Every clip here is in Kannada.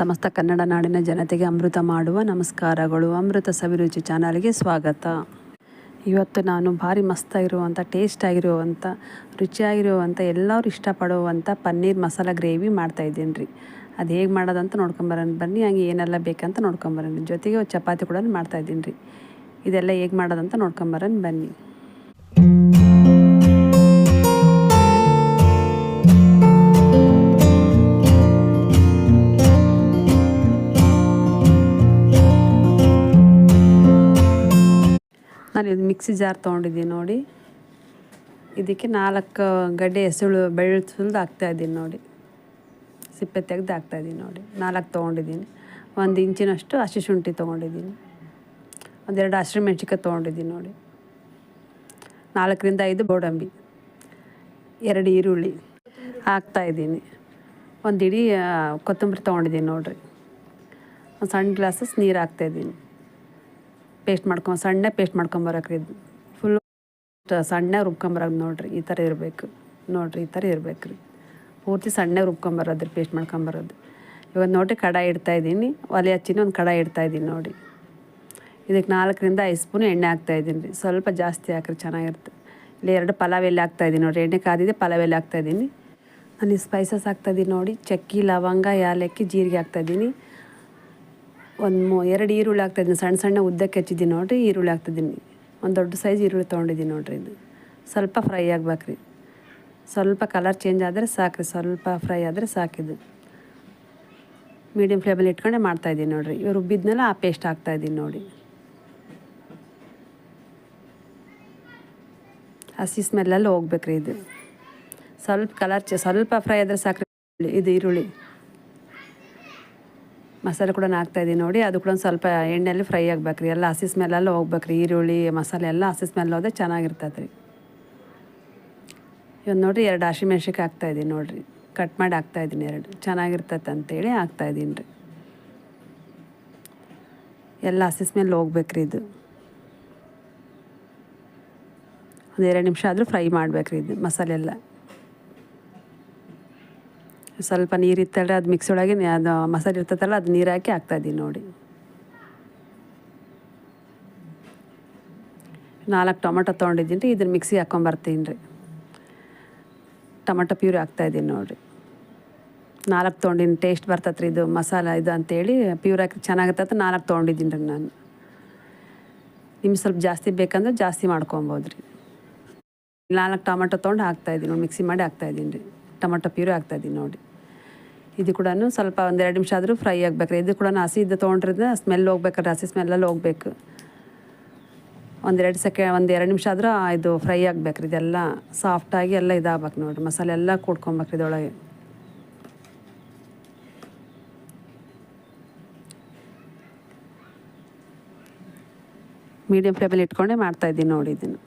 ಸಮಸ್ತ ಕನ್ನಡ ನಾಡಿನ ಜನತೆಗೆ ಅಮೃತ ಮಾಡುವ ನಮಸ್ಕಾರಗಳು. ಅಮೃತ ಸವಿರುಚಿ ಚಾನಲ್ಗೆ ಸ್ವಾಗತ. ಇವತ್ತು ನಾನು ಭಾರಿ ಮಸ್ತಾಗಿರುವಂಥ ಟೇಸ್ಟ್ ಆಗಿರುವಂಥ ರುಚಿಯಾಗಿರುವಂಥ ಎಲ್ಲರೂ ಇಷ್ಟಪಡುವಂಥ ಪನ್ನೀರ್ ಮಸಾಲ ಗ್ರೇವಿ ಮಾಡ್ತಾಯಿದ್ದೀನಿ ರೀ. ಅದು ಹೇಗೆ ಮಾಡೋದಂತ ನೋಡ್ಕೊಂಬರೋಣ ಬನ್ನಿ, ಹಂಗೆ ಏನೆಲ್ಲ ಬೇಕಂತ ನೋಡ್ಕೊಂಬರೋಣ ಜೊತೆಗೆ ಚಪಾತಿ ಕೂಡ ಮಾಡ್ತಾಯಿದ್ದೀನಿ ರೀ. ಇದೆಲ್ಲ ಹೇಗೆ ಮಾಡೋದಂತ ನೋಡ್ಕೊಂಬರೋಣ ಬನ್ನಿ. ಮಿಕ್ಸಿ ಜಾರ್ ತೊಗೊಂಡಿದ್ದೀನಿ ನೋಡಿ. ಇದಕ್ಕೆ ನಾಲ್ಕು ಗಡ್ಡೆ ಎಸಳು ಬೆಳ್ಳು ಹಾಕ್ತಾ ಹಾಕ್ತಾಯಿದ್ದೀನಿ ನೋಡಿ. ಸಿಪ್ಪೆ ತೆಗೆದು ಹಾಕ್ತಾಯಿದ್ದೀನಿ ನೋಡಿ. ನಾಲ್ಕು ತೊಗೊಂಡಿದ್ದೀನಿ. ಒಂದು ಇಂಚಿನಷ್ಟು ಹಸಿ ಶುಂಠಿ ತೊಗೊಂಡಿದ್ದೀನಿ. ಒಂದೆರಡು ಹಸಿರು ಮೆಣ್ಸಿನ್ಕಾಯಿ ತೊಗೊಂಡಿದ್ದೀನಿ ನೋಡಿ. ನಾಲ್ಕರಿಂದ ಐದು ಗೋಡಂಬಿ. ಎರಡು ಈರುಳ್ಳಿ ಹಾಕ್ತಾಯಿದ್ದೀನಿ ಒಂದು ಇಡೀ ಕೊತ್ತಂಬರಿ ತೊಗೊಂಡಿದ್ದೀನಿ ನೋಡಿರಿ. ಒಂದು ಸಣ್ಣ ಗ್ಲಾಸಸ್ ನೀರು ಹಾಕ್ತಾಯಿದ್ದೀನಿ ಪೇಸ್ಟ್ ಮಾಡ್ಕೊಂಡು ಸಣ್ಣ ಪೇಸ್ಟ್ ಮಾಡ್ಕೊಂಬರಕ್ರಿ ಇದು ಫುಲ್ ಸಣ್ಣ ರುಬ್ಕೊಂಬರೋದು ನೋಡ್ರಿ, ಈ ಥರ ಇರಬೇಕು. ನೋಡ್ರಿ, ಈ ಥರ ಇರಬೇಕು ಪೂರ್ತಿ ಸಣ್ಣ ರುಬ್ಕೊಂಬರೋದು ರೀ, ಪೇಸ್ಟ್ ಮಾಡ್ಕೊಂಬರೋದು. ಇವಾಗ ನೋಡಿರಿ, ಕಡಾಯಿ ಇಡ್ತಾ ಇದ್ದೀನಿ. ಒಲೆ ಹಚ್ಚಿನ ಒಂದು ಕಡಾಯಿ ಇಡ್ತಾ ಇದ್ದೀನಿ ನೋಡಿ. ಇದಕ್ಕೆ ನಾಲ್ಕರಿಂದ ಐದು ಸ್ಪೂನ್ ಎಣ್ಣೆ ಹಾಕ್ತಾ ಇದ್ದೀನಿ ರೀ. ಸ್ವಲ್ಪ ಜಾಸ್ತಿ ಹಾಕ್ರಿ ಚೆನ್ನಾಗಿರುತ್ತೆ. ಇಲ್ಲಿ ಎರಡು ಪಲಾವ್ ಎಲ್ಲಿ ಹಾಕ್ತಾ ಇದ್ದೀನಿ ನೋಡಿ ಎಣ್ಣೆ ಕಾದಿದೆ, ಪಲಾವ್ ಎಲೆ ಹಾಕ್ತಾ ಇದ್ದೀನಿ. ನಾನು ಸ್ಪೈಸಸ್ ಹಾಕ್ತಾ ಇದ್ದೀನಿ ನೋಡಿ. ಚಕ್ಕಿ, ಲವಂಗ ಏಲಕ್ಕಿ ಜೀರಿಗೆ ಹಾಕ್ತಾ ಇದ್ದೀನಿ. ಒಂದು ಮೂ, ಎರಡು ಈರುಳ್ಳಿ ಹಾಕ್ತಾಯಿದ್ದೀನಿ ಸಣ್ಣ ಸಣ್ಣ ಉದ್ದಕ್ಕೆ ಹೆಚ್ಚಿದ್ದೀನಿ ನೋಡಿರಿ, ಈರುಳ್ಳಿ ಹಾಕ್ತಿದ್ದೀನಿ ಒಂದು ದೊಡ್ಡ ಸೈಜ್ ಈರುಳ್ಳಿ ತೊಗೊಂಡಿದ್ದೀನಿ ನೋಡಿರಿ ಇದು. ಸ್ವಲ್ಪ ಫ್ರೈ ಆಗ್ಬೇಕ್ರಿ. ಸ್ವಲ್ಪ ಕಲರ್ ಚೇಂಜ್ ಆದರೆ ಸಾಕ್ರಿ, ಸ್ವಲ್ಪ ಫ್ರೈ ಆದರೆ ಸಾಕಿದು ಮೀಡಿಯಮ್ ಫ್ಲೇಮಲ್ಲಿ ಇಟ್ಕೊಂಡೆ ಮಾಡ್ತಾಯಿದ್ದೀನಿ ನೋಡಿರಿ. ಇವ್ರು ರುಬ್ಬಿದ್ಮೇಲೆ ಆ ಪೇಸ್ಟ್ ಹಾಕ್ತಾಯಿದ್ದೀನಿ ನೋಡಿ. ಹಸಿ ಸ್ಮೆಲ್ಲಲ್ಲಿ ಹೋಗ್ಬೇಕ್ರಿ ಇದು. ಸ್ವಲ್ಪ ಕಲರ್ ಚೆ ಸ್ವಲ್ಪ ಫ್ರೈ ಆದರೆ ಸಾಕ್ರಿ, ಇದು ಈರುಳ್ಳಿ. ಮಸಾಲೆ ಕೂಡ ಹಾಕ್ತಾಯಿದ್ದೀನಿ ನೋಡಿ. ಅದು ಕೂಡ ಸ್ವಲ್ಪ ಎಣ್ಣೆಯಲ್ಲಿ ಫ್ರೈ ಆಗ್ಬೇಕ್ರಿ. ಎಲ್ಲ ಹಸಿ ಸ್ಮೆಲ್ಲೆಲ್ಲ ಹೋಗ್ಬೇಕ್ರಿ. ಈರುಳ್ಳಿ, ಮಸಾಲೆ ಎಲ್ಲ ಹಸಿ ಸ್ಮೆಲ್ ಹೋದ್ರೆ ಚೆನ್ನಾಗಿರ್ತದೆ ರೀ ಇವತ್ತು ನೋಡಿರಿ ಎರಡು ಹಸಿಮೆಣ್ಸಿನ್ಕಾಯಿ ಹಾಕ್ತಾಯಿದ್ದೀನಿ ನೋಡಿರಿ. ಕಟ್ ಮಾಡಿ ಹಾಕ್ತಾಯಿದ್ದೀನಿ ಎರಡು. ಚೆನ್ನಾಗಿರ್ತೈತೆ ಅಂತೇಳಿ ಹಾಕ್ತಾಯಿದ್ದೀನಿ ರೀ. ಎಲ್ಲ ಹಸಿ ಸ್ಮೆಲ್ ಹೋಗ್ಬೇಕ್ರಿ ಇದು. ಒಂದು ಎರಡು ನಿಮಿಷ ಆದರೂ ಫ್ರೈ ಮಾಡ್ಬೇಕ್ರಿ ಇದು ಮಸಾಲೆ ಎಲ್ಲ. ಸ್ವಲ್ಪ ನೀರು ಇತ್ತಲ್ಲ ಅದು ಮಿಕ್ಸ್ ಒಳಗೆ ಅದು ಮಸಾಲೆ ಇರ್ತದಲ್ಲ ಅದು ನೀರು ಹಾಕಿ ಹಾಕ್ತಾಯಿದ್ದೀನಿ ನೋಡಿ. ನಾಲ್ಕು ಟೊಮೊಟೊ ತೊಗೊಂಡಿದ್ದೀನಿ ರೀ, ಇದನ್ನ ಮಿಕ್ಸಿ ಹಾಕ್ಕೊಂಬರ್ತೀನಿ ರೀ. ಟೊಮೊಟೊ ಪ್ಯೂರಿ ಹಾಕ್ತಾಯಿದ್ದೀನಿ ನೋಡಿರಿ. ನಾಲ್ಕು ತೊಗೊಂಡಿನಿ ಟೇಸ್ಟ್ ಬರ್ತೈತೆ ರೀ ಇದು ಮಸಾಲ ಇದು ಅಂತೇಳಿ ಪ್ಯೂರ್ ಹಾಕಿ ಚೆನ್ನಾಗಿರ್ತೈತೆ ನಾಲ್ಕು ತೊಗೊಂಡಿದ್ದೀನಿ ರೀ ನಾನು. ನಿಮ್ಗೆ ಸ್ವಲ್ಪ ಜಾಸ್ತಿ ಬೇಕಂದ್ರೆ ಜಾಸ್ತಿ ಮಾಡ್ಕೊಬೋದು ರೀ. ನಾಲ್ಕು ಟೊಮೊಟೊ ತೊಗೊಂಡು ಹಾಕ್ತಾಯಿದ್ದೀನಿ ಮಿಕ್ಸಿ ಮಾಡಿ ಹಾಕ್ತಾಯಿದ್ದೀನಿ ರೀ. ಟೊಮೊಟೊ ಪ್ಯೂರಿ ಹಾಕ್ತಾಯಿದ್ದೀನಿ ನೋಡಿ. ಇದು ಕೂಡ ಸ್ವಲ್ಪ ಒಂದೆರಡು ನಿಮಿಷ ಆದರೂ ಫ್ರೈ ಆಗ್ಬೇಕು ಇದು ಕೂಡ ಹಸಿ ಇದ್ದ ತೊಗೊಂಡ್ರಿಂದ ಸ್ಮೆಲ್ ಹೋಗ್ಬೇಕಾದ್ರೆ ಹಸಿ ಸ್ಮೆಲ್ಲೆಲ್ಲ ಹೋಗ್ಬೇಕು. ಒಂದೆರಡು ಸೆಕೆ, ಒಂದು ಎರಡು ನಿಮಿಷ ಆದರೂ ಇದು ಫ್ರೈ ಆಗ್ಬೇಕ್ರಿ ಇದೆಲ್ಲ ಸಾಫ್ಟಾಗಿ ಎಲ್ಲ ಇದಾಗಬೇಕು ನೋಡಿರಿ. ಮಸಾಲೆ ಎಲ್ಲ ಕೂಡ್ಕೊಬೇಕ್ರಿ ಇದೊಳಗೆ. ಮೀಡಿಯಮ್ ಫ್ಲೇಮಲ್ಲಿ ಇಟ್ಕೊಂಡೆ ಮಾಡ್ತಾಯಿದ್ದೀನಿ ನೋಡಿ ಇದನ್ನು.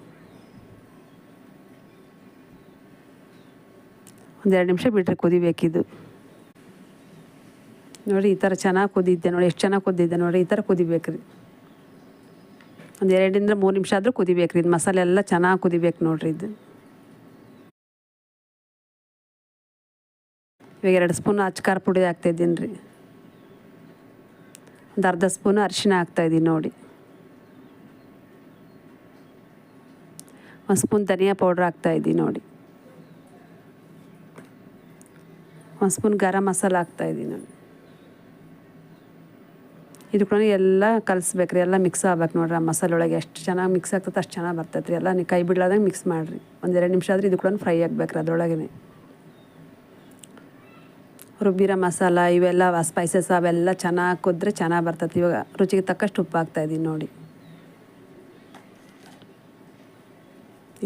ಒಂದೆರಡು ನಿಮಿಷ ಬಿಟ್ಟರೆ ಕುದಿಬೇಕಿದು. ನೋಡಿ, ಈ ಥರ ಚೆನ್ನಾಗಿ ಕುದಿದ್ದೆ ನೋಡಿ, ಎಷ್ಟು ಚೆನ್ನಾಗಿ ಕುದ್ದಿದ್ದೆ ನೋಡಿ, ಈ ಥರ ಕುದಿಬೇಕ್ರಿ. ಒಂದು ಎರಡರಿಂದ ಮೂರು ನಿಮಿಷ ಆದರೂ ಕುದಿಬೇಕ್ರಿ, ಇದು ಮಸಾಲೆ ಎಲ್ಲ ಚೆನ್ನಾಗಿ ಕುದಿಬೇಕು ನೋಡ್ರಿ ಇದು. ಇವಾಗ ಎರಡು ಸ್ಪೂನ್ ಅಚ್ಕಾರ ಪುಡಿ ಹಾಕ್ತಾಯಿದ್ದೀನಿ ರೀ. ಒಂದು ಅರ್ಧ ಸ್ಪೂನು ಅರಿಶಿನ ಹಾಕ್ತಾಯಿದ್ದೀನಿ ನೋಡಿ. ಒಂದು ಸ್ಪೂನ್ ಧನಿಯಾ ಪೌಡ್ರ್ ಹಾಕ್ತಾಯಿದ್ದೀನಿ ನೋಡಿ. ಒಂದು ಸ್ಪೂನ್ ಗರಂ ಮಸಾಲ ಹಾಕ್ತಾಯಿದ್ದೀನಿ ನೋಡಿ ಇದು ಕೂಡ ಎಲ್ಲ ಕಲಿಸ್ಬೇಕ್ರಿ, ಎಲ್ಲ ಮಿಕ್ಸ್ ಆಗ್ಬೇಕು ನೋಡ್ರಿ ಆ ಮಸಾಲೆ ಒಳಗೆ ಎಷ್ಟು ಚೆನ್ನಾಗಿ ಮಿಕ್ಸ್ ಆಗ್ತದೆ ಅಷ್ಟು ಚೆನ್ನಾಗಿ ಬರ್ತೈತೆ ರೀ ಎಲ್ಲ ನೀವು ಕೈ ಬಿಡ್ಲಾದಂಗೆ ಮಿಕ್ಸ್ ಮಾಡಿರಿ. ಒಂದೆರಡು ನಿಮಿಷ ಆದ್ರೆ ಇದು ಕೂಡ ಫ್ರೈ ಆಗ್ಬೇಕ್ರಿ ಅದರೊಳಗೆ ರುಬ್ಬಿರೋ ಮಸಾಲ, ಇವೆಲ್ಲ ಸ್ಪೈಸಸ್ ಅವೆಲ್ಲ ಚೆನ್ನಾಗಿ ಕುದ್ರೆ ಚೆನ್ನಾಗಿ ಬರ್ತೈತೆ. ಇವಾಗ ರುಚಿಗೆ ತಕ್ಕಷ್ಟು ಉಪ್ಪು ಹಾಕ್ತಾಯಿದ್ದೀನಿ ನೋಡಿ.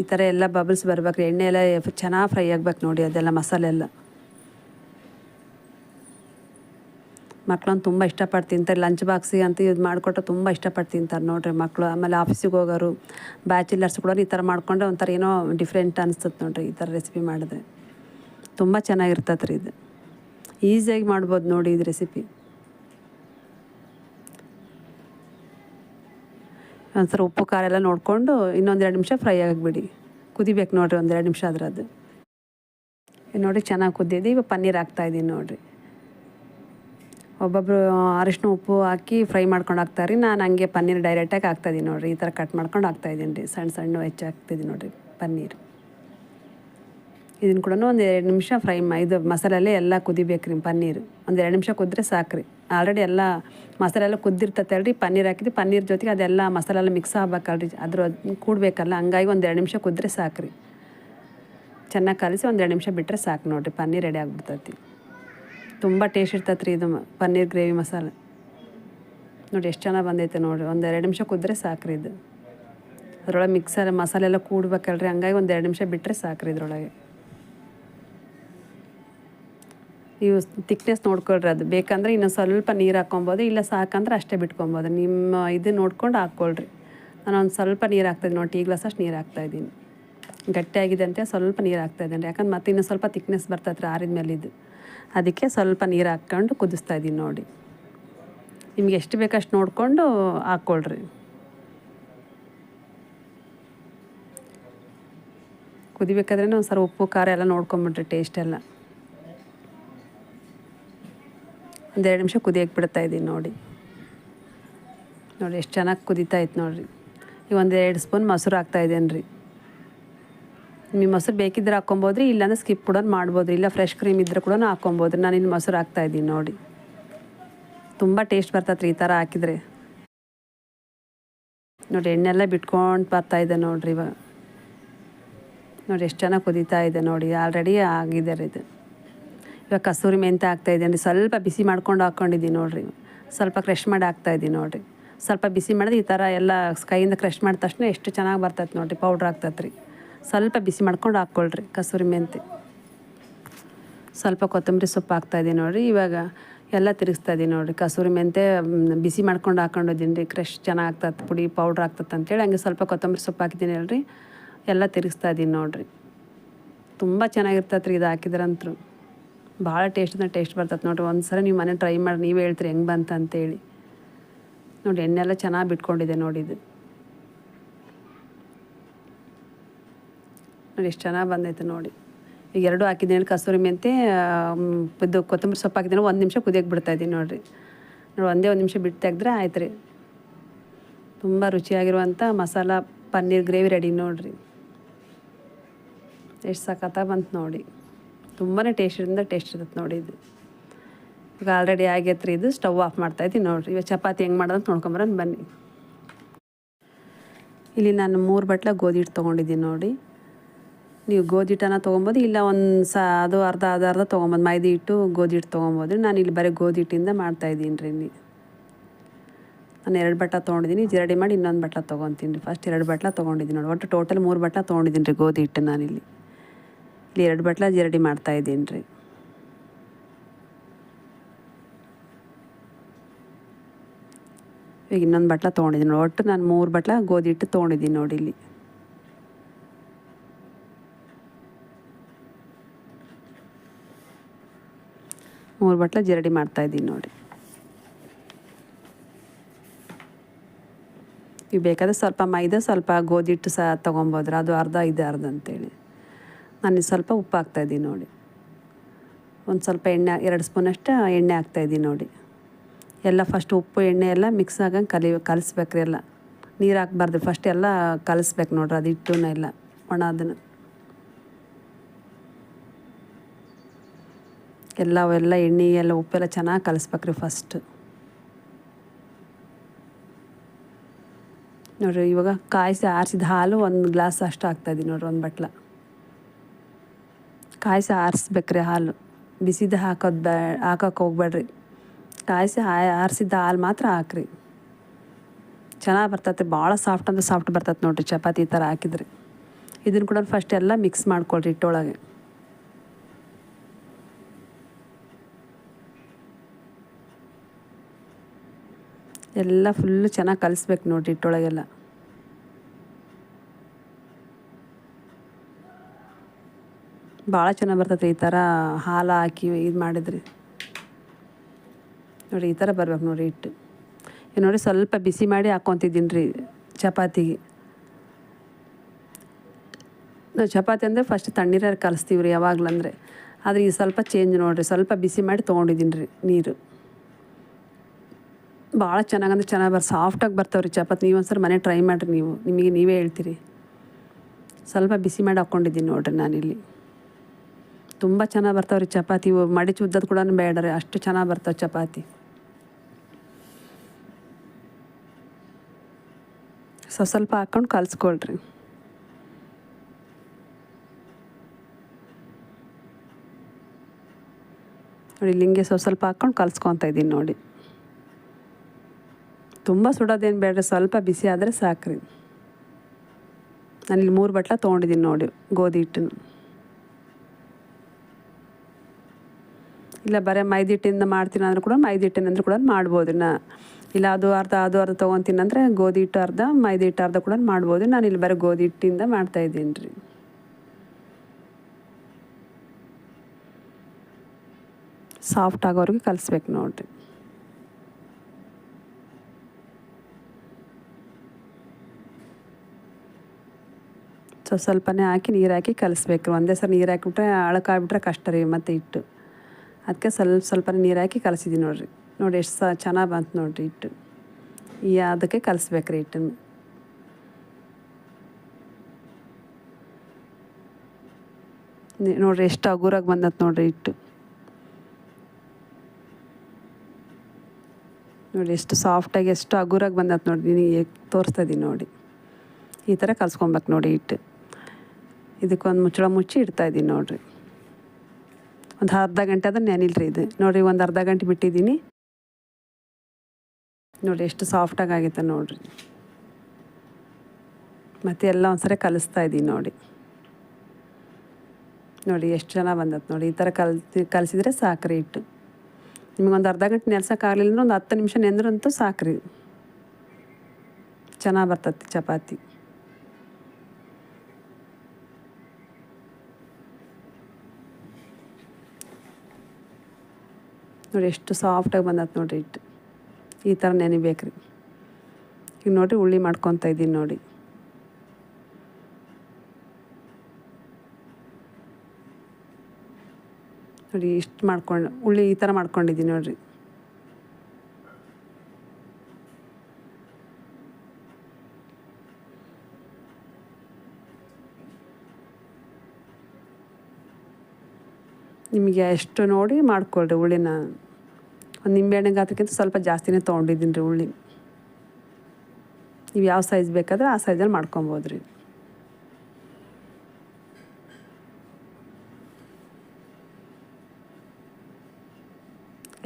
ಈ ಥರ ಎಲ್ಲ ಬಬಲ್ಸ್ ಬರ್ಬೇಕ್ರಿ. ಎಣ್ಣೆ ಎಲ್ಲ ಚೆನ್ನಾಗಿ ಫ್ರೈ ಆಗ್ಬೇಕು ನೋಡಿ ಅದೆಲ್ಲ ಮಸಾಲೆ ಎಲ್ಲ ಮಕ್ಳನ್ನ ತುಂಬ ಇಷ್ಟಪಟ್ಟು ತಿಂತಾರೆ ಲಂಚ್ ಬಾಕ್ಸಿಗೆ ಅಂತ ಇದು ಮಾಡಿಕೊಟ್ಟು ತುಂಬ ಇಷ್ಟಪಟ್ಟು ತಿಂತಾರೆ ನೋಡ್ರಿ ಮಕ್ಕಳು ಆಮೇಲೆ ಆಫೀಸಿಗೆ ಹೋಗೋರು ಬ್ಯಾಚುಲರ್ಸ್ ಕೂಡ ಈ ಥರ ಮಾಡ್ಕೊಂಡ್ರೆ ಒಂಥರ ಏನೋ ಡಿಫ್ರೆಂಟ್ ಅನಿಸ್ತದೆ ನೋಡ್ರಿ ಈ ಥರ ರೆಸಿಪಿ ಮಾಡಿದ್ರೆ. ತುಂಬ ಚೆನ್ನಾಗಿರ್ತದೆ ರೀ ಇದು ಈಸಿಯಾಗಿ ಮಾಡ್ಬೋದು ನೋಡಿ ಇದು ರೆಸಿಪಿ ಒಂದ್ಸಲ ಉಪ್ಪು, ಖಾರ ಎಲ್ಲ ನೋಡಿಕೊಂಡು ಇನ್ನೊಂದೆರಡು ನಿಮಿಷ ಫ್ರೈ ಆಗಿಬಿಡಿ. ಕುದಿಬೇಕು ನೋಡಿರಿ ಒಂದೆರಡು ನಿಮಿಷ ಆದ್ರೆ ಅದು ನೋಡಿ ಚೆನ್ನಾಗಿ ಕುದ್ದಿದೆ. ಇವಾಗ ಪನ್ನೀರ್ ಹಾಕ್ತಾಯಿದ್ದೀನಿ ನೋಡಿರಿ. ಒಬ್ಬೊಬ್ಬರು ಅರಿಶಿನ ಉಪ್ಪು ಹಾಕಿ ಫ್ರೈ ಮಾಡ್ಕೊಂಡು ಹಾಕ್ತಾರೆ ರೀ ನಾನು ಹಂಗೆ ಪನ್ನೀರ್ ಡೈರೆಕ್ಟಾಗಿ ಹಾಕ್ತಾಯಿದ್ದೀನಿ ನೋಡಿರಿ. ಈ ಥರ ಕಟ್ ಮಾಡ್ಕೊಂಡು ಹಾಕ್ತಾಯಿದ್ದೀನಿ ರೀ. ಸಣ್ಣ ಸಣ್ಣ ಹೆಚ್ಚು ಹಾಕ್ತಿದ್ದೀನಿ ನೋಡಿರಿ ಪನ್ನೀರ್. ಇದನ್ನು ಕೂಡ ಒಂದು ಎರಡು ನಿಮಿಷ ಫ್ರೈ ಮಾ, ಇದು ಮಸಾಲೆಲ್ಲೇ ಎಲ್ಲ ಕುದಿಬೇಕು ರೀ ಪನ್ನೀರ್. ಒಂದು ಎರಡು ನಿಮಿಷ ಕುದ್ರೆ ರೀ ಆಲ್ರೆಡಿ ಎಲ್ಲ ಮಸಾಲೆ ಎಲ್ಲ ಕುದ್ದಿರ್ತೈತೆ ಪನ್ನೀರ್ ಹಾಕಿದ್ರಿ ಪನ್ನೀರ್ ಜೊತೆಗೆ ಅದೆಲ್ಲ ಮಸಾಲೆ ಎಲ್ಲ ಮಿಕ್ಸ್ ಆಗ್ಬೇಕಲ್ರಿ. ಅದ್ರ ಕೂಡಬೇಕಲ್ಲ. ಹಂಗಾಗಿ ಒಂದು ಎರಡು ನಿಮಿಷ ಕುದ್ರೆ ರೀ ಚೆನ್ನಾಗಿ ಕಲಿಸಿ ಒಂದು ಎರಡು ನಿಮಿಷ ಬಿಟ್ಟರೆ ಸಾಕು ನೋಡಿರಿ. ಪನ್ನೀರ್ ರೆಡಿ ಆಗ್ಬಿಡ್ತೈತಿ. ತುಂಬ ಟೇಸ್ಟ್ ಇರ್ತೈತೆ ರೀ ಇದು ಪನ್ನೀರ್ ಗ್ರೇವಿ ಮಸಾಲೆ. ನೋಡಿ ಎಷ್ಟು ಚೆನ್ನಾಗಿ ಬಂದೈತೆ ನೋಡಿರಿ, ಒಂದು ಎರಡು ನಿಮಿಷ ಕುದ್ರೆ ಸಾಕ್ರಿ ಇದು. ಅದರೊಳಗೆ ಮಿಕ್ಸರ್ ಮಸಾಲೆ ಎಲ್ಲ ಕೂಡ್ಬೇಕಲ್ರಿ, ಹಂಗಾಗಿ ಒಂದು ಎರಡು ನಿಮಿಷ ಬಿಟ್ಟರೆ ಸಾಕ್ರಿ ಇದ್ರೊಳಗೆ. ನೀವು ತಿಕ್ನೆಸ್ ನೋಡ್ಕೊಳ್ರಿ ಅದು. ಬೇಕಂದ್ರೆ ಇನ್ನೊಂದು ಸ್ವಲ್ಪ ನೀರು ಹಾಕ್ಕೊಬೋದು, ಇಲ್ಲ ಸಾಕಂದ್ರೆ ಅಷ್ಟೇ ಬಿಟ್ಕೊಬೋದು. ನಿಮ್ಮ ಇದು ನೋಡ್ಕೊಂಡು ಹಾಕ್ಕೊಳ್ರಿ. ನಾನು ಒಂದು ಸ್ವಲ್ಪ ನೀರು ಹಾಕ್ತಾಯಿದ್ದೀನಿ ನೋಡಿ, ಟೀ ಗ್ಲಾಸ್ ಅಷ್ಟು ನೀರು ಹಾಕ್ತಾಯಿದ್ದೀನಿ ಗಟ್ಟಿಯಾಗಿದೆ ಅಂತ ಸ್ವಲ್ಪ ನೀರು ಹಾಕ್ತಾಯಿದ್ದೀನಿ ಯಾಕಂದ್ರೆ ಮತ್ತೆ ಇನ್ನೊಂದು ಸ್ವಲ್ಪ ತಿಕ್ನೆಸ್ ಬರ್ತೈತೆ ಆರಿದ ಮೇಲೆ ಇದು ಅದಕ್ಕೆ ಸ್ವಲ್ಪ ನೀರು ಹಾಕ್ಕೊಂಡು ಕುದಿಸ್ತಾ ಇದ್ದೀನಿ ನೋಡಿ. ನಿಮ್ಗೆ ಎಷ್ಟು ಬೇಕಷ್ಟು ನೋಡಿಕೊಂಡು ಹಾಕ್ಕೊಳ್ರಿ. ಕುದಿಬೇಕಾದ್ರೆ ಒಂದು ಸ್ವಲ್ಪ ಉಪ್ಪು, ಖಾರ ಎಲ್ಲ ನೋಡ್ಕೊಂಬಿಟ್ರಿ ಟೇಸ್ಟ್ ಎಲ್ಲ. ಒಂದೆರಡು ನಿಮಿಷ ಕುದಿಯಕ್ಕೆ ಬಿಡ್ತಾ ಇದ್ದೀನಿ ನೋಡಿ. ನೋಡಿ, ಎಷ್ಟು ಚೆನ್ನಾಗಿ ಕುದೀತಾ ಇತ್ತು ನೋಡಿರಿ. ಈಗ ಒಂದು ಸ್ಪೂನ್ ಮೊಸರು ಹಾಕ್ತಾಯಿದ್ದೇನೆ ರೀ ನಿಮಗೆ ಮೊಸರು ಬೇಕಿದ್ರೆ ಹಾಕ್ಕೊಬೋದು ಇಲ್ಲಾಂದ್ರೆ ಸ್ಕಿಪ್ ಕೂಡ ಮಾಡ್ಬೋದು ಇಲ್ಲ ಫ್ರೆಶ್ ಕ್ರೀಮ್ ಇದ್ರೆ ಕೂಡ ಹಾಕ್ಕೊಬೋದು ನಾನು ಇನ್ನು ಮೊಸರು ಹಾಕ್ತಾ ಇದ್ದೀನಿ ನೋಡಿ. ತುಂಬ ಟೇಸ್ಟ್ ಬರ್ತೈತೆ ರೀ ಈ ಥರ ಹಾಕಿದರೆ. ನೋಡಿ, ಎಣ್ಣೆಲ್ಲ ಬಿಟ್ಕೊಂಡು ಬರ್ತಾ ಇದೆ ನೋಡ್ರಿ ಇವಾಗ. ನೋಡಿ, ಎಷ್ಟು ಚೆನ್ನಾಗಿ ಕುದೀತಾ ಇದೆ ನೋಡಿ ಆಲ್ರೆಡಿ ಆಗಿದೆ ರೀ ಇದು. ಇವಾಗ ಕಸೂರಿ ಮೆಂತೆ ಹಾಕ್ತಾ ಇದ್ದೀನಿ ಸ್ವಲ್ಪ ಬಿಸಿ ಮಾಡ್ಕೊಂಡು ಹಾಕ್ಕೊಂಡಿದ್ದೀನಿ ನೋಡಿರಿ ಸ್ವಲ್ಪ ಕ್ರಷ್ ಮಾಡಿ ಹಾಕ್ತಾ ಇದ್ದೀನಿ ನೋಡಿರಿ. ಸ್ವಲ್ಪ ಬಿಸಿ ಮಾಡಿದ್ರೆ ಈ ಥರ ಎಲ್ಲ ಕೈಯಿಂದ ಕ್ರಷ್ ಮಾಡಿದ ತಕ್ಷಣ ಎಷ್ಟು ಚೆನ್ನಾಗಿ ಬರ್ತೈತೆ ನೋಡಿರಿ ಪೌಡ್ರ್ ಆಗ್ತೈತೆ ರೀ ಸ್ವಲ್ಪ ಬಿಸಿ ಮಾಡ್ಕೊಂಡು ಹಾಕ್ಕೊಳ್ರಿ ಕಸೂರಿ ಮೆಂತೆ ಸ್ವಲ್ಪ ಕೊತ್ತಂಬರಿ ಸೊಪ್ಪು ಹಾಕ್ತಾಯಿದ್ದೀನಿ ನೋಡಿರಿ. ಇವಾಗ ಎಲ್ಲ ತಿರುಗಿಸ್ತಾ ಇದ್ದೀನಿ ನೋಡಿರಿ. ಕಸೂರಿ ಮೆಂತೆ ಬಿಸಿ ಮಾಡ್ಕೊಂಡು ಹಾಕೊಂಡಿದ್ದೀನಿ ರೀ. ಕ್ರೆಶ್ ಚೆನ್ನಾಗಿ ಆಗ್ತದೆ ಪುಡಿ ಪೌಡ್ರ್ ಆಗ್ತದೆ ಅಂತೇಳಿ. ಹಂಗೆ ಸ್ವಲ್ಪ ಕೊತ್ತಂಬರಿ ಸೊಪ್ಪು ಹಾಕಿದ್ದೀನಿ ಅಲ್ರಿ ಎಲ್ಲ ತಿರುಗಿಸ್ತಾ ಇದ್ದೀನಿ ನೋಡಿರಿ. ತುಂಬ ಚೆನ್ನಾಗಿರ್ತೈತೆ ರೀ ಇದು ಹಾಕಿದ್ರಂತೂ ಭಾಳ ಟೇಸ್ಟ್ನ ಟೇಸ್ಟ್ ಬರ್ತದೆ ನೋಡಿರಿ. ಒಂದು ಸಲ ನೀವು ಮನೆ ಟ್ರೈ ಮಾಡಿ, ನೀವೇ ಹೇಳ್ತೀರಿ ಹೆಂಗೆ ಬಂತ ಅಂತೇಳಿ. ನೋಡಿ ಎಣ್ಣೆ ಎಲ್ಲ ಚೆನ್ನಾಗಿ ಬಿಟ್ಕೊಂಡಿದೆ ನೋಡಿ ನೋಡಿ ಎಷ್ಟು ಚೆನ್ನಾಗಿ ಬಂದೈತೆ ನೋಡಿ. ಈಗ ಎರಡು ಹಾಕಿದ್ದೀನಿ ಕಸೂರಿ ಮೆಂತೆ ಇದು ಕೊತ್ತಂಬರಿ ಸೊಪ್ಪು ಹಾಕಿದ್ದೀನಿ. ಒಂದು ನಿಮಿಷ ಕುದಿಯಕ್ಕೆ ಬಿಡ್ತಾ ಇದ್ದೀನಿ ನೋಡಿರಿ. ನೋಡಿ, ಒಂದೇ ಒಂದು ನಿಮಿಷ ಬಿಟ್ಟು ತೆಗೆದ್ರೆ ಆಯ್ತು ರೀ ತುಂಬ ರುಚಿಯಾಗಿರುವಂಥ ಮಸಾಲ ಪನ್ನೀರ್ ಗ್ರೇವಿ ರೆಡಿ ನೋಡಿರಿ. ಎಷ್ಟು ಸಖತ್ತಾಗಿ ಬಂತು ನೋಡಿ. ತುಂಬಾ ಟೇಸ್ಟಿಂದ ಟೇಸ್ಟ್ ಇರುತ್ತೆ ನೋಡಿ ಇದು. ಈಗ ಆಲ್ರೆಡಿ ಆಗೈತೆ ರೀ ಇದು. ಸ್ಟವ್ ಆಫ್ ಮಾಡ್ತಾ ಇದ್ದೀನಿ ನೋಡಿರಿ. ಇವಾಗ ಚಪಾತಿ ಹೆಂಗೆ ಮಾಡೋದು ಅಂತ ಬನ್ನಿ. ಇಲ್ಲಿ ನಾನು ಮೂರು ಬಟ್ಲ ಗೋಧಿ ಹಿಟ್ಟು ತೊಗೊಂಡಿದ್ದೀನಿ ನೋಡಿ. ನೀವು ಗೋಧಿ ಹಿಟ್ಟನ್ನು ತೊಗೊಬೋದು, ಇಲ್ಲ ಒಂದು ಸ, ಅದು ಅರ್ಧ ಅದು ಅರ್ಧ ತೊಗೊಬೋದು. ಮೈದಿ ಹಿಟ್ಟು, ಗೋಧಿ ಹಿಟ್ಟು ತೊಗೊಬೋದು. ನಾನು ಇಲ್ಲಿ ಬರೀ ಗೋಧಿ ಹಿಟ್ಟಿಂದ ಮಾಡ್ತಾಯಿದ್ದೀನಿ ರೀ ಇಲ್ಲಿ. ನಾನು ಎರಡು ಬಟ್ಲ ತೊಗೊಂಡಿದ್ದೀನಿ. ಜಿರಡಿ ಮಾಡಿ ಇನ್ನೊಂದು ಬಟ್ಲ ತೊಗೊತೀನಿ ರೀ. ಫಸ್ಟ್ ಎರಡು ಬಟ್ಲ ತೊಗೊಂಡಿದ್ದೀನಿ ನೋಡಿ. ಒಟ್ಟು ಟೋಟಲ್ ಮೂರು ಬಟ್ಲ ತೊಗೊಂಡಿದ್ದೀನಿ ರೀ ಗೋಧಿ ಹಿಟ್ಟು ನಾನಿಲ್ಲಿ ಇಲ್ಲಿ. ಎರಡು ಬಟ್ಲ ಜರಡಿ ಮಾಡ್ತಾಯಿದ್ದೀನಿ ರೀ. ಈಗ ಇನ್ನೊಂದು ಬಟ್ಲ ತೊಗೊಂಡಿದ್ದೀನಿ ನೋಡಿ. ಒಟ್ಟು ನಾನು ಮೂರು ಬಟ್ಲ ಗೋಧಿ ಹಿಟ್ಟು ತೊಗೊಂಡಿದ್ದೀನಿ ನೋಡಿ ಇಲ್ಲಿ. ಮೂರು ಬಟ್ಲ ಜರಡಿ ಮಾಡ್ತಾಯಿದ್ದೀನಿ ನೋಡಿ. ಈಗ ಬೇಕಾದ್ರೆ ಸ್ವಲ್ಪ ಮೈದಾ, ಸ್ವಲ್ಪ ಗೋಧಿ ಹಿಟ್ಟು ಸಹ ತೊಗೊಬೋದ್ರ? ಅದು ಅರ್ಧ ಇದು, ಅರ್ಧ ಅಂತೇಳಿ. ನಾನು ಸ್ವಲ್ಪ ಉಪ್ಪು ಹಾಕ್ತಾಯಿದ್ದೀನಿ ನೋಡಿ. ಒಂದು ಸ್ವಲ್ಪ ಎಣ್ಣೆ, ಎರಡು ಸ್ಪೂನಷ್ಟು ಎಣ್ಣೆ ಹಾಕ್ತಾಯಿದ್ದೀನಿ ನೋಡಿ. ಎಲ್ಲ ಫಸ್ಟ್ ಉಪ್ಪು, ಎಣ್ಣೆ ಎಲ್ಲ ಮಿಕ್ಸ್ ಆಗಂಗೆ ಕಲಿ, ಕಲಿಸ್ಬೇಕ್ರಿ ಎಲ್ಲ. ನೀರು ಹಾಕ್ಬಾರ್ದು ಫಸ್ಟ್ ಎಲ್ಲ ಕಲಿಸ್ಬೇಕು ನೋಡ್ರಿ, ಅದು ಹಿಟ್ಟುನ ಎಲ್ಲ. ಒಣ ಅದನ್ನು. ಎಲ್ಲ ಅವೆಲ್ಲ ಎಣ್ಣೆ, ಎಲ್ಲ ಉಪ್ಪೆಲ್ಲ ಚೆನ್ನಾಗಿ ಕಲಿಸ್ಬೇಕ್ರಿ ಫಸ್ಟ್ ನೋಡ್ರಿ, ಇವಾಗ ಕಾಯಿಸಿ ಆರಿಸಿದ ಹಾಲು ಒಂದು ಗ್ಲಾಸ್ ಅಷ್ಟು ಹಾಕ್ತಾಯಿದ್ದೀನಿ ನೋಡ್ರಿ, ಒಂದು ಬಟ್ಲ. ಕಾಯಿಸಿ ಆರಿಸ್ಬೇಕ್ರಿ ಹಾಲು. ಬಿಸಿದ ಹಾಕೋದು ಬ್ಯಾ ಹಾಕೋಕೆ ಹೋಗ್ಬೇಡ್ರಿ. ಕಾಯಿಸಿ ಆರಿಸಿದ ಹಾಲು ಮಾತ್ರ ಹಾಕ್ರಿ. ಚೆನ್ನಾಗಿ ಬರ್ತೈತೆ ಭಾಳ ಸಾಫ್ಟ್ ಅಂದ್ರೆ ಸಾಫ್ಟ್ ಬರ್ತೈತೆ ನೋಡಿರಿ, ಚಪಾತಿ ಈ ಥರ ಹಾಕಿದ್ರಿ. ಇದನ್ನು ಕೂಡ ಫಸ್ಟ್ ಎಲ್ಲ ಮಿಕ್ಸ್ ಮಾಡ್ಕೊಳ್ರಿ ಹಿಟ್ಟೊಳಗೆ. ಎಲ್ಲ ಫುಲ್ಲು ಚೆನ್ನಾಗಿ ಕಲಿಸ್ಬೇಕು ನೋಡಿ ಹಿಟ್ಟೊಳಗೆಲ್ಲ ಭಾಳ ಚೆನ್ನಾಗಿ ಬರ್ತೈತೆ ಈ ಥರ ಹಾಲು ಹಾಕಿ ಇದು ಮಾಡಿದ್ರಿ. ನೋಡಿ ಈ ಥರ ಬರ್ಬೇಕು ನೋಡಿ ಹಿಟ್ಟು. ಈಗ ನೋಡಿ ಸ್ವಲ್ಪ ಬಿಸಿ ಮಾಡಿ ಹಾಕ್ಕೊತಿದ್ದೀನಿ ರೀ ಚಪಾತಿಗೆ. ನಾವು ಚಪಾತಿ ಅಂದರೆ ಫಸ್ಟ್ ತಣ್ಣೀರಲ್ಲಿ ಕಲಿಸ್ತೀವಿ ರೀ ಯಾವಾಗಲೂ ಅಂದರೆ ಆದರೆ ಈ ಸ್ವಲ್ಪ ಚೇಂಜ್ ನೋಡಿರಿ ಸ್ವಲ್ಪ ಬಿಸಿ ಮಾಡಿ ತೊಗೊಂಡಿದ್ದೀನಿ ರೀ ನೀರು. ಭಾಳ ಚೆನ್ನಾಗಂದ್ರೆ ಚೆನ್ನಾಗಿ ಬರ್ ಸಾಫ್ಟಾಗಿ ರೀ ಚಪಾತಿ. ನೀವು ಒಂದ್ಸರಿ ಮನೆ ಟ್ರೈ ಮಾಡಿರಿ ನೀವು. ನಿಮಗೆ ನೀವೇ ಹೇಳ್ತೀರಿ. ಸ್ವಲ್ಪ ಬಿಸಿ ಮಾಡಿ ಹಾಕ್ಕೊಂಡಿದ್ದೀನಿ ನೋಡಿರಿ ನಾನಿಲ್ಲಿ ತುಂಬ ಚೆನ್ನಾಗಿ ಬರ್ತಾವ್ರಿ ಚಪಾತಿ. ಇವು ಮಡಿಚಿ ಉದ್ದದ್ದು ಕೂಡ ಬೇಡ ಅಷ್ಟು ಚೆನ್ನಾಗಿ ಬರ್ತಾವೆ ಚಪಾತಿ. ಸೊ, ಸ್ವಲ್ಪ ಹಾಕ್ಕೊಂಡು ಕಲಿಸ್ಕೊಳ್ರಿ. ನೋಡಿ ಇಲ್ಲಿ ಹಿಂಗೆ ಸ್ವಲ್ಪ ಸ್ವಲ್ಪ ಹಾಕ್ಕೊಂಡು ಕಲ್ಸ್ಕೊತ ಇದ್ದೀನಿ ನೋಡಿ. ತುಂಬ ಸುಡೋದೇನು ಬೇಡ್ರಿ, ಸ್ವಲ್ಪ ಬಿಸಿ ಆದರೆ ಸಾಕ್ರಿ. ನಾನಿಲ್ಲಿ ಮೂರು ಬಟ್ಲ ತೊಗೊಂಡಿದ್ದೀನಿ ನೋಡಿ, ಗೋಧಿ ಹಿಟ್ಟನ್ನು. ಇಲ್ಲ ಬರೀ ಮೈದಾ ಹಿಟ್ಟಿಂದ ಮಾಡ್ತೀನಿ ಅಂದ್ರೆ ಕೂಡ ಮೈದಾ ಹಿಟ್ಟಿನಂದ್ರೆ ಕೂಡ ಮಾಡ್ಬೋದು. ನಾ ಇಲ್ಲ ಅದು ಅರ್ಧ ಅದು ಅರ್ಧ ತೊಗೊತೀನಿ ಅಂದರೆ ಗೋಧಿ ಹಿಟ್ಟು ಅರ್ಧ, ಮೈದಾ ಹಿಟ್ಟು ಅರ್ಧ ಕೂಡ ಮಾಡ್ಬೋದು. ನಾನು ಇಲ್ಲಿ ಬರೀ ಗೋಧಿ ಹಿಟ್ಟಿಂದ ಮಾಡ್ತಾಯಿದ್ದೀನಿ ರೀ. ಸಾಫ್ಟ್ ಆಗೋರಿಗೆ ಕಲಿಸ್ಬೇಕು ನೋಡಿರಿ. ಸೊ ಸ್ವಲ್ಪನೇ ಹಾಕಿ ನೀರು ಹಾಕಿ ಕಲಿಸ್ಬೇಕು. ಒಂದೇ ಸರಿ ನೀರು ಹಾಕಿಬಿಟ್ರೆ ಅಳಕಾಗ್ಬಿಟ್ರೆ ಕಷ್ಟ ರೀ ಮತ್ತು ಹಿಟ್ಟು. ಅದಕ್ಕೆ ಸ್ವಲ್ಪ ಸ್ವಲ್ಪನೇ ನೀರು ಹಾಕಿ ಕಲಸಿದ್ದೀನಿ ನೋಡಿರಿ. ನೋಡಿ ಎಷ್ಟು ಸಹ ಚೆನ್ನಾಗಿ ಬಂತು ನೋಡಿರಿ ಹಿಟ್ಟು. ಈ ಅದಕ್ಕೆ ಕಲಿಸ್ಬೇಕು ರೀ ಹಿಟ್ಟನ್ನು. ನೋಡಿರಿ ಎಷ್ಟು ಹಗುರಾಗಿ ಬಂದತ್ ನೋಡಿರಿ ಹಿಟ್ಟು. ನೋಡಿ ಎಷ್ಟು ಸಾಫ್ಟಾಗಿ ಎಷ್ಟು ಹಗುರಾಗಿ ಬಂದತ್ ನೋಡಿ ನಿನಗೆ ತೋರಿಸ್ತಾ ಇದ್ದೀನಿ ನೋಡಿ. ಈ ಥರ ಕಲ್ಸ್ಕೊಬೇಕು ನೋಡಿ ಹಿಟ್ಟು. ಇದಕ್ಕೊಂದು ಮುಚ್ಚಳ ಮುಚ್ಚಿ ಇಡ್ತಾಯಿದ್ದೀನಿ ನೋಡಿರಿ. ಒಂದು ಅರ್ಧ ಗಂಟೆ ಆದ್ರೆ ನೆನಿಲ್ರಿ ಇದು. ನೋಡಿರಿ, ಒಂದು ಅರ್ಧ ಗಂಟೆ ಬಿಟ್ಟಿದ್ದೀನಿ. ನೋಡಿ ಎಷ್ಟು ಸಾಫ್ಟಾಗಿ ಆಗೈತೆ ನೋಡಿರಿ. ಮತ್ತು ಎಲ್ಲ ಒಂದ್ಸರಿ ಕಲಿಸ್ತಾ ಇದ್ದೀನಿ ನೋಡಿ. ನೋಡಿ, ಎಷ್ಟು ಚೆನ್ನಾಗಿ ಬಂದತ್ತೆ ನೋಡಿ. ಈ ಥರ ಕಲ್ಸಿ ಕಲಿಸಿದ್ರೆ ಸಾಕ್ರಿ ಹಿಟ್ಟು. ನಿಮಗೊಂದು ಅರ್ಧ ಗಂಟೆ ನೆಲ್ಸೋಕ್ಕಾಗಲಿಲ್ಲ ಅಂದ್ರೆ ಒಂದು ಹತ್ತು ನಿಮಿಷ ನೆಂದ್ರಂತೂ ಸಾಕ್ರಿ. ಚೆನ್ನಾಗಿ ಬರ್ತತಿ ಚಪಾತಿ. ನೋಡಿ ಎಷ್ಟು ಸಾಫ್ಟಾಗಿ ಬಂದತ್ತೆ ನೋಡಿರಿ ಹಿಟ್ಟು ಈ ಥರ ನೆನಿಬೇಕು ರೀ ಈಗ ನೋಡಿರಿ ಉಳ್ಳಿ ಮಾಡ್ಕೊತ ಇದ್ದೀನಿ ನೋಡಿ. ನೋಡಿ ಇಷ್ಟು ಮಾಡ್ಕೊಂಡು ಉಳ್ಳಿ ಈ ಥರ ಮಾಡ್ಕೊಂಡಿದ್ದೀನಿ ನೋಡಿರಿ. ನಿಮಗೆ ಎಷ್ಟು ನೋಡಿ ಮಾಡ್ಕೊಳ್ರಿ ಉಳ್ಳಿನ ಒಂದು ನಿಂಬೆಹಣ್ಣು ಗಾತ್ರಕ್ಕಿಂತ ಸ್ವಲ್ಪ ಜಾಸ್ತಿನೇ ತೊಗೊಂಡಿದ್ದೀನಿ ರೀ ಉಳ್ಳಿ ನೀವು ಯಾವ ಸೈಜ್ ಬೇಕಾದ್ರೆ ಆ ಸೈಜಲ್ಲಿ ಮಾಡ್ಕೊಬೋದು ರೀ.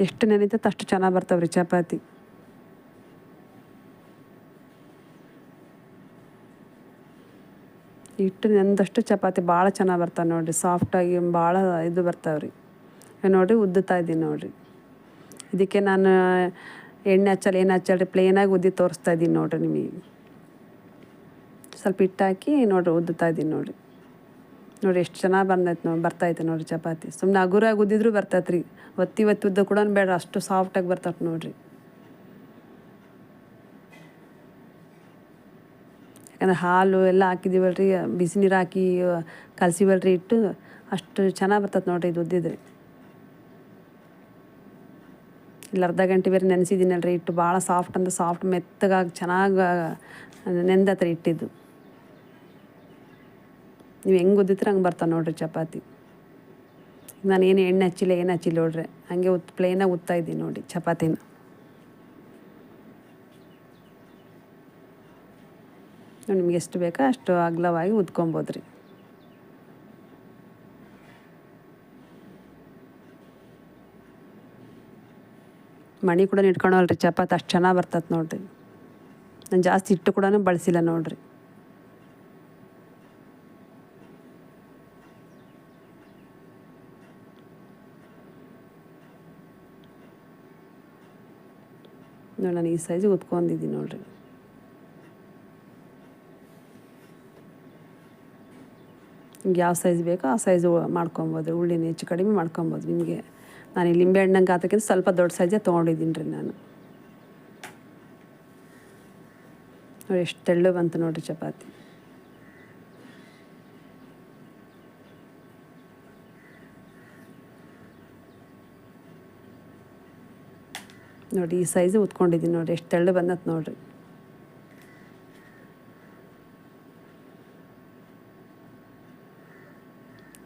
ಎಷ್ಟು ನೆನೀತೈತೆ ಅಷ್ಟು ಚೆನ್ನಾಗಿ ಬರ್ತಾವ್ರಿ ಚಪಾತಿ. ಹಿಟ್ಟು ನೆಂದಷ್ಟು ಚಪಾತಿ ಭಾಳ ಚೆನ್ನಾಗಿ ಬರ್ತಾವೆ ನೋಡಿರಿ. ಸಾಫ್ಟಾಗಿ ಭಾಳ ಇದು ಬರ್ತಾವೆ ರೀ ನೋಡಿರಿ ಉದ್ದುತ್ತಾ ಇದ್ದೀನಿ ನೋಡಿರಿ. ಇದಕ್ಕೆ ನಾನು ಎಣ್ಣೆ ಹಚ್ಚಲ್ಲ ಏನು ಹಚ್ಚಲ್ರಿ? ಪ್ಲೇನಾಗಿ ಉದ್ದಿ ತೋರಿಸ್ತಾ ಇದ್ದೀನಿ ನೋಡಿರಿ ನಿಮಗೆ. ಸ್ವಲ್ಪ ಹಿಟ್ಟು ಹಾಕಿ ನೋಡಿರಿ ಉದ್ದುತ್ತಾ ಇದ್ದೀನಿ ನೋಡಿರಿ. ನೋಡಿ ಎಷ್ಟು ಚೆನ್ನಾಗಿ ಬಂದೈತೆ ನೋಡಿ ಬರ್ತೈತೆ ನೋಡಿರಿ ಚಪಾತಿ. ಸುಮ್ಮನೆ ಹಗುರಾಗಿ ಉದ್ದಿದ್ರು ಬರ್ತೈತೆ ರೀ ಒತ್ತಿ ಒತ್ತಿ ಉದ್ದ ಕೂಡ ಬೇಡ ಅಷ್ಟು ಸಾಫ್ಟಾಗಿ ಬರ್ತೈತೆ ನೋಡಿರಿ. ಯಾಕಂದ್ರೆ ಹಾಲು ಎಲ್ಲ ಹಾಕಿದ್ದೀವಲ್ರಿ ಬಿಸಿ ನೀರು ಹಾಕಿ ಕಲಸಿವಲ್ರಿ ಇಟ್ಟು ಅಷ್ಟು ಚೆನ್ನಾಗಿ ಬರ್ತದೆ ನೋಡಿರಿ ಇದು ಉದ್ದಿದ್ರಿ. ಇಲ್ಲಿ ಅರ್ಧ ಗಂಟೆ ಬೇರೆ ನೆನೆಸಿದ್ದೀನಲ್ರಿ ಇಟ್ಟು ಭಾಳ ಸಾಫ್ಟ್ ಅಂದ್ರೆ ಸಾಫ್ಟ್ ಮೆತ್ತಗಾಗಿ ಚೆನ್ನಾಗಿ ನೆಂದತ್ರಿ ಇಟ್ಟಿದ್ದು. ನೀವು ಹೆಂಗೆ ಉದ್ದಿದ್ರೆ ಹಂಗೆ ಬರ್ತಾವೆ ನೋಡಿರಿ ಚಪಾತಿ. ನಾನು ಏನು ಎಣ್ಣೆ ಹಚ್ಚಿಲ್ಲ, ಏನು ಹಚ್ಚಿಲ್ಲ ನೋಡ್ರಿ, ಹಂಗೆ ಉತ್ ಪ್ಲೇನಾಗಿ ಉತ್ತಾಯಿದ್ದೀನಿ ನೋಡಿ ಚಪಾತಿನ. ನಿಮ್ಗೆ ಎಷ್ಟು ಬೇಕೋ ಅಷ್ಟು ಅಗ್ಲವಾಗಿ ಉದ್ಕೊಬೋದು ರೀ. ಮಣಿ ಕೂಡ ಇಟ್ಕೊಳಲ್ರಿ ಚಪಾತಿ ಅಷ್ಟು ಚೆನ್ನಾಗಿ ಬರ್ತದೆ ನೋಡಿರಿ. ನಾನು ಜಾಸ್ತಿ ಹಿಟ್ಟು ಕೂಡ ಬಳಸಿಲ್ಲ ನೋಡ್ರಿ. ನೋಡಿ ನಾನು ಈ ಸೈಜ್ ಉತ್ಕೊಂಡಿದ್ದೀನಿ ನೋಡಿರಿ. ಯಾವ ಸೈಜ್ ಬೇಕೋ ಆ ಸೈಜು ಮಾಡ್ಕೊಬೋದು, ಉಳ್ಳಿನ ಹೆಚ್ಚು ಕಡಿಮೆ ಮಾಡ್ಕೊಬೋದು. ನಿಮಗೆ ನಾನು ಈ ಲಿಂಬೆ ಹಣ್ಣಂಗೆ ಹಾಕೋಕ್ಕಿಂತ ಸ್ವಲ್ಪ ದೊಡ್ಡ ಸೈಜೇ ತೊಗೊಂಡಿದ್ದೀನಿ ರೀ ನಾನು. ನೋಡಿ ಎಷ್ಟು ತೆಳ್ಳು ಬಂತು ನೋಡಿರಿ ಚಪಾತಿ. ನೋಡಿ ಈ ಸೈಜು ಉತ್ಕೊಂಡಿದ್ದೀನಿ ನೋಡಿರಿ, ಎಷ್ಟು ತೆಳ್ಳು ಬಂದತ್ ನೋಡ್ರಿ.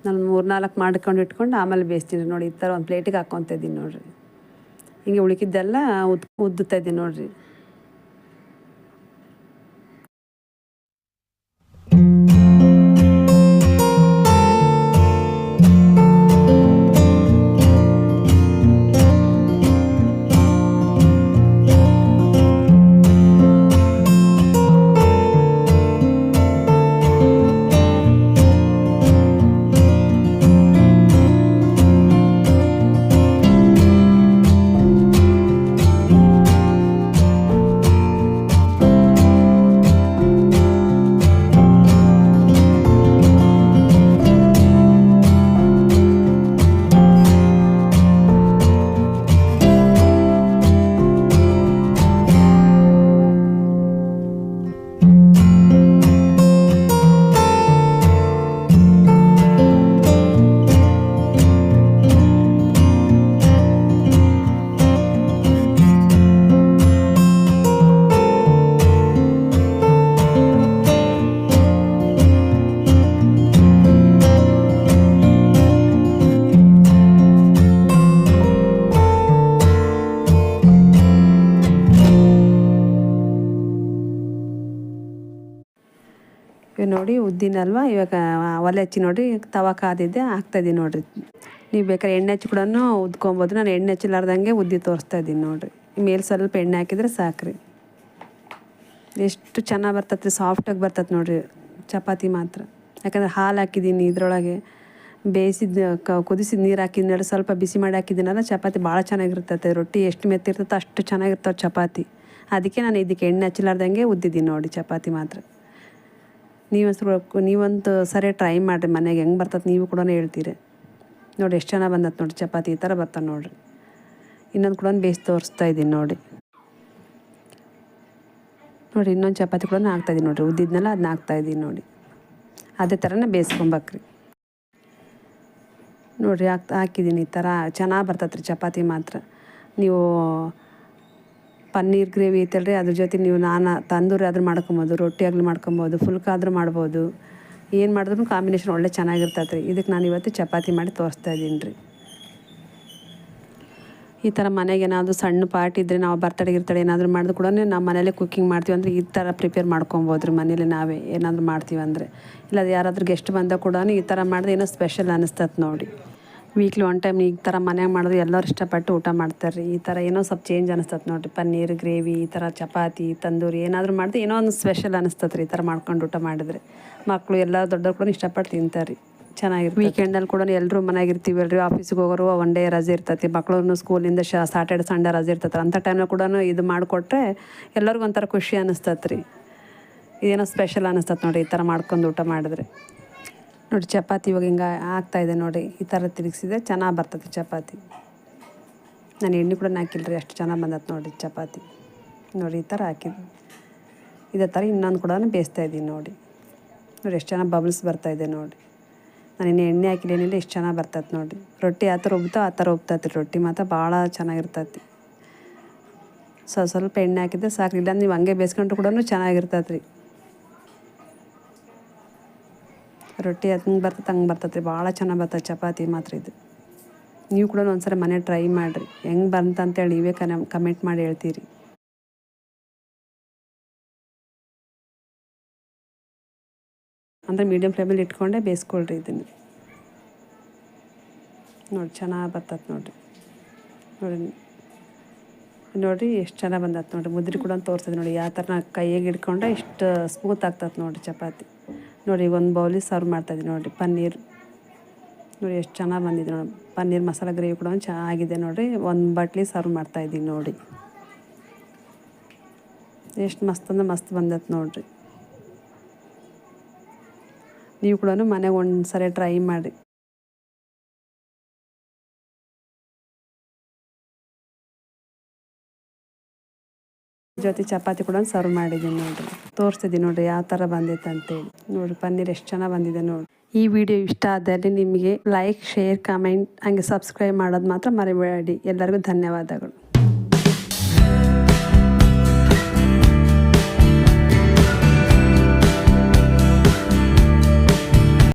ನಾನು ಮೂರು ನಾಲ್ಕು ಮಾಡ್ಕೊಂಡು ಇಟ್ಕೊಂಡು ಆಮೇಲೆ ಬೇಯಿಸ್ತೀನಿ ನೋಡಿ, ಈ ಥರ ಒಂದು ಪ್ಲೇಟಿಗೆ ಹಾಕ್ಕೊತ ಇದ್ದೀನಿ ನೋಡಿರಿ. ಹಿಂಗೆ ಉಳಿಕಿದ್ದೆಲ್ಲ ಉದ್, ಉದ್ದುತ್ತಾ ಇದ್ದೀನಿ ನೋಡಿರಿ. ಉದ್ದಿನಲ್ವ ಇವಾಗ ಒಲೆ ಹಚ್ಚಿ ನೋಡಿರಿ, ತವ ಕಾದಿದ್ದೆ ಹಾಕ್ತಾಯಿದ್ದೀನಿ ನೋಡಿರಿ. ನೀವು ಬೇಕಾದ್ರೆ ಎಣ್ಣೆ ಹಚ್ಚಿ ಕೂಡ ಉದ್ಕೊಬೋದು. ನಾನು ಎಣ್ಣೆ ಹಚ್ಚಲಾರ್ದಂಗೆ ಉದ್ದಿ ತೋರಿಸ್ತಾ ಇದ್ದೀನಿ ನೋಡಿರಿ. ಮೇಲೆ ಸ್ವಲ್ಪ ಎಣ್ಣೆ ಹಾಕಿದ್ರೆ ಸಾಕ್ರಿ. ಎಷ್ಟು ಚೆನ್ನಾಗಿ ಬರ್ತತ್ರಿ ಸಾಫ್ಟಾಗಿ ಬರ್ತೈತೆ ನೋಡಿರಿ ಚಪಾತಿ ಮಾತ್ರ. ಯಾಕಂದ್ರೆ ಹಾಲು ಹಾಕಿದ್ದೀನಿ ಇದ್ರೊಳಗೆ. ಬೇಯಿಸಿದ ಕುದಿಸಿದ ನೀರು ಹಾಕಿದ್ಮೇಲೆ ಸ್ವಲ್ಪ ಬಿಸಿ ಮಾಡಿ ಹಾಕಿದ್ದೀನಲ್ಲ, ಚಪಾತಿ ಭಾಳ ಚೆನ್ನಾಗಿರ್ತೈತೆ. ರೊಟ್ಟಿ ಎಷ್ಟು ಮೆತ್ತಿರ್ತೈತೆ ಅಷ್ಟು ಚೆನ್ನಾಗಿರ್ತವೆ ಚಪಾತಿ. ಅದಕ್ಕೆ ನಾನು ಇದಕ್ಕೆ ಎಣ್ಣೆ ಹಚ್ಚಲಾರ್ದಂಗೆ ಉದ್ದಿದ್ದೀನಿ ನೋಡಿ ಚಪಾತಿ ಮಾತ್ರ. ನೀವೊಂದು ನೀವಂತೂ ಸರಿ ಟ್ರೈ ಮಾಡಿರಿ ಮನೆಗೆ ಹೆಂಗೆ ಬರ್ತದೆ ನೀವು ಕೂಡ ಹೇಳ್ತೀರಿ. ನೋಡಿ ಎಷ್ಟು ಚೆನ್ನಾಗಿ ಬಂದತ್ತೆ ನೋಡಿ, ಚಪಾತಿ ಈ ಥರ ಬರ್ತದೆ ನೋಡಿರಿ. ಇನ್ನೊಂದು ಕೂಡ ಬೇಯಿಸಿ ತೋರಿಸ್ತಾ ಇದ್ದೀನಿ ನೋಡಿ. ನೋಡಿ, ಇನ್ನೊಂದು ಚಪಾತಿ ಕೂಡ ಹಾಕ್ತಾಯಿದ್ದೀನಿ ನೋಡಿರಿ, ಉದ್ದಿದ್ನಲ್ಲ ಅದನ್ನ ಹಾಕ್ತಾಯಿದ್ದೀನಿ ನೋಡಿ. ಅದೇ ಥರನೇ ಬೇಯಿಸ್ಕೊಬೇಕ್ರಿ ನೋಡಿರಿ, ಹಾಕ್ ಹಾಕಿದ್ದೀನಿ ಈ ಥರ ಚೆನ್ನಾಗಿ ಬರ್ತೈತೆ ರೀ ಚಪಾತಿ ಮಾತ್ರ. ನೀವು ಪನ್ನೀರ್ ಗ್ರೇವಿ ಐತಲ್ರಿ, ಅದ್ರ ಜೊತೆ ನೀವು ನಾನು ತಂದೂರಿ ಆದ್ರೂ ಮಾಡ್ಕೊಬೋದು, ರೊಟ್ಟಿ ಆಗಲಿ ಮಾಡ್ಕೊಬೋದು, ಫುಲ್ಕ ಆದರೂ ಮಾಡ್ಬೋದು. ಏನು ಮಾಡಿದ್ರು ಕಾಂಬಿನೇಷನ್ ಒಳ್ಳೆ ಚೆನ್ನಾಗಿರ್ತೈತೆ ರೀ ಇದಕ್ಕೆ ನಾನು ಇವತ್ತು ಚಪಾತಿ ಮಾಡಿ ತೋರಿಸ್ತಾ ಇದ್ದೀನಿ ರೀ. ಈ ಥರ ಮನೆಗೆ ಏನಾದರೂ ಸಣ್ಣ ಪಾರ್ಟಿ ಇದ್ದರೆ ನಾವು ಬರ್ತಡೆ ಗಿರ್ತಡೆ ಏನಾದರೂ ಮಾಡಿದ್ರು ಕೂಡ ನಾವು ಮನೇಲೆ ಕುಕ್ಕಿಂಗ್ ಮಾಡ್ತೀವಿ ಅಂದರೆ ಈ ಥರ ಪ್ರಿಪೇರ್ ಮಾಡ್ಕೊಬೋದು ರೀ ಮನೇಲಿ ನಾವೇ ಏನಾದರೂ ಮಾಡ್ತೀವಿ ಅಂದರೆ. ಇಲ್ಲ ಯಾರಾದ್ರೂ ಗೆಸ್ಟ್ ಬಂದಾಗ ಕೂಡ ಈ ಥರ ಮಾಡಿದ್ರೆ ಏನೋ ಸ್ಪೆಷಲ್ ಅನ್ನಿಸ್ತದೆ ನೋಡಿ. ವೀಕ್ಲಿ ಒನ್ ಟೈಮ್ ಈ ಥರ ಮನ್ಯಾಗ ಮಾಡಿದ್ರೆ ಎಲ್ಲರೂ ಇಷ್ಟಪಟ್ಟು ಊಟ ಮಾಡ್ತಾರೆ ರೀ ಈ ಥರ ಏನೋ ಸ್ವಲ್ಪ ಚೇಂಜ್ ಅನಿಸ್ತದೆ ನೋಡಿರಿ. ಪನ್ನೀರ್ ಗ್ರೇವಿ ಈ ಥರ ಚಪಾತಿ, ತಂದೂರಿ ಏನಾದರೂ ಮಾಡಿದ್ರೆ ಏನೋ ಒಂದು ಸ್ಪೆಷಲ್ ಅನಿಸ್ತದೆ ರೀ ಈ ಥರ ಮಾಡ್ಕೊಂಡು ಊಟ ಮಾಡಿದ್ರೆ. ಮಕ್ಕಳು ಎಲ್ಲ ದೊಡ್ಡವ್ರು ಕೂಡ ಇಷ್ಟಪಟ್ಟು ತಿಂತಾರೆ ರೀ ಚೆನ್ನಾಗಿರುತ್ತೆ ವೀಕೆಂಡಲ್ಲಿ ಕೂಡ ಎಲ್ಲರೂ ಮನೆಯಾಗಿರ್ತೀವಿ ಅಲ್ರಿ ಆಫೀಸಿಗೆ ಹೋಗೋರು ಒನ್ ಡೇ ರಜೆ ಇರ್ತೈತಿ. ಮಕ್ಕಳು ಸ್ಕೂಲಿಂದ ಶ ಸಾಟರ್ಡೆ ಸಂಡೇ ರಜೆ ಇರ್ತೈತೆ ಅಂಥ ಟೈಮಲ್ಲಿ ಕೂಡ ಇದು ಮಾಡಿಕೊಟ್ರೆ ಎಲ್ಲರಿಗೂ ಒಂಥರ ಖುಷಿ ಅನಿಸ್ತತ್ರಿ. ಇದೇನೋ ಸ್ಪೆಷಲ್ ಅನಿಸ್ತತ್ ನೋಡಿ ಈ ಥರ ಮಾಡ್ಕೊಂಡು ಊಟ ಮಾಡಿದ್ರೆ. ನೋಡಿ ಚಪಾತಿ ಇವಾಗ ಹಿಂಗೆ ಆಗ್ತಾಯಿದೆ ನೋಡಿ, ಈ ಥರ ತಿರುಗಿಸಿದ್ರೆ ಚೆನ್ನಾಗಿ ಬರ್ತದೆ ಚಪಾತಿ. ನಾನು ಎಣ್ಣೆ ಕೂಡ ಹಾಕಿಲ್ಲ ರೀ ಅಷ್ಟು ಚೆನ್ನಾಗಿ ಬಂದತ್ತೆ ನೋಡಿ ಚಪಾತಿ. ನೋಡಿ ಈ ಥರ ಹಾಕಿದ್ದು. ಇದೇ ಥರ ಇನ್ನೊಂದು ಕೂಡ ಬೇಯಿಸ್ತಾ ಇದ್ದೀನಿ ನೋಡಿ. ನೋಡಿ ಎಷ್ಟು ಚೆನ್ನಾಗಿ ಬಬಲ್ಸ್ ಬರ್ತಾಯಿದೆ ನೋಡಿ. ನಾನು ಇನ್ನು ಎಣ್ಣೆ ಹಾಕಿಲ್ಲ, ಏನಿಲ್ಲ ಎಷ್ಟು ಚೆನ್ನಾಗಿ ಬರ್ತೈತೆ ನೋಡಿ. ರೊಟ್ಟಿ ಆ ಥರ ಉಬ್ತಾ, ಆ ಥರ ಉಬ್ತೈತಿ. ರೊಟ್ಟಿ ಮಾತ್ರ ಭಾಳ ಚೆನ್ನಾಗಿರ್ತೈತಿ. ಸ್ವಲ್ಪ ಸ್ವಲ್ಪ ಎಣ್ಣೆ ಹಾಕಿದ್ರೆ ಸಾಕು ಇಲ್ಲ ನೀವು ಹಂಗೆ ಬೇಯಿಸ್ಕೊಂಡ್ರು ಕೂಡ ಚೆನ್ನಾಗಿರ್ತೈತೆ ರೀ ರೊಟ್ಟಿ ಹಂಗೆ ಬರ್ತದೆ ಹಂಗೆ ಬರ್ತೈತೆ ರೀ. ಭಾಳ ಚೆನ್ನಾಗಿ ಬರ್ತದೆ ಚಪಾತಿ ಮಾತ್ರ ಇದು. ನೀವು ಕೂಡ ಒಂದ್ಸರಿ ಮನೆ ಟ್ರೈ ಮಾಡಿರಿ. ಹೆಂಗೆ ಬಂತಂತೇಳಿ ನೀವೇ ಕನ, ಕಮೆಂಟ್ ಮಾಡಿ ಹೇಳ್ತೀರಿ. ಅಂದರೆ ಮೀಡಿಯಮ್ ಫ್ಲೇಮಲ್ಲಿ ಇಟ್ಕೊಂಡೆ ಬೇಯಿಸ್ಕೊಳ್ರಿ ಇದನ್ನು. ನೋಡಿ, ಚೆನ್ನಾಗಿ ಬರ್ತದೆ ನೋಡಿರಿ. ನೋಡಿ, ನೋಡಿರಿ ಎಷ್ಟು ಚೆನ್ನಾಗಿ ಬಂದತ್ತೆ ನೋಡಿರಿ. ಮುದ್ರಿ ಕೂಡ ತೋರಿಸ್ತದೆ ನೋಡಿ, ಯಾವ ಥರ ನಾ ಕೈಯಾಗೆ ಇಷ್ಟು ಸ್ಮೂತ್ ಆಗ್ತದೆ ನೋಡಿರಿ ಚಪಾತಿ. ನೋಡಿ, ಒಂದು ಬೌಲಿ ಸರ್ವ್ ಮಾಡ್ತಾಯಿದ್ದೀನಿ ನೋಡಿ ಪನ್ನೀರ್. ನೋಡಿ, ಎಷ್ಟು ಚೆನ್ನಾಗಿ ಬಂದಿದೆ ನೋಡಿ. ಪನ್ನೀರ್ ಮಸಾಲ ಗ್ರೇವಿ ಕೂಡ ಚೆನ್ನಾಗಿದೆ ನೋಡಿರಿ. ಒಂದು ಬಟ್ಲಿ ಸರ್ವ್ ಮಾಡ್ತಾಯಿದ್ದೀನಿ ನೋಡಿ. ಎಷ್ಟು ಮಸ್ತ್ ಅಂದ್ರೆ ಮಸ್ತ್ ಬಂದತ್ತೆ ನೋಡಿರಿ. ನೀವು ಕೂಡ ಮನೆಗೆ ಒಂದು ಸರಿ ಟ್ರೈ ಮಾಡಿ ಜೊತೆ ಚಪಾತಿ ಕೂಡ ಸರ್ವ್ ಮಾಡಿದ್ದೀನಿ ನೋಡ್ರಿ. ತೋರಿಸ್ತಿದ್ದೀನಿ ನೋಡ್ರಿ ಯಾವ ಥರ ಬಂದೈತೆ ಅಂತೇಳಿ. ನೋಡ್ರಿ ಪನ್ನೀರ್ ಎಷ್ಟು ಚೆನ್ನಾಗಿ ಬಂದಿದೆ ನೋಡಿ ಈ ವಿಡಿಯೋ ಇಷ್ಟ ಆದಲ್ಲಿ ನಿಮಗೆ ಲೈಕ್ ಶೇರ್ ಕಮೆಂಟ್ ಹಾಗೆ ಸಬ್ಸ್ಕ್ರೈಬ್ ಮಾಡೋದು ಮಾತ್ರ ಮರಿಬೇಡಿ. ಎಲ್ಲರಿಗೂ ಧನ್ಯವಾದಗಳು.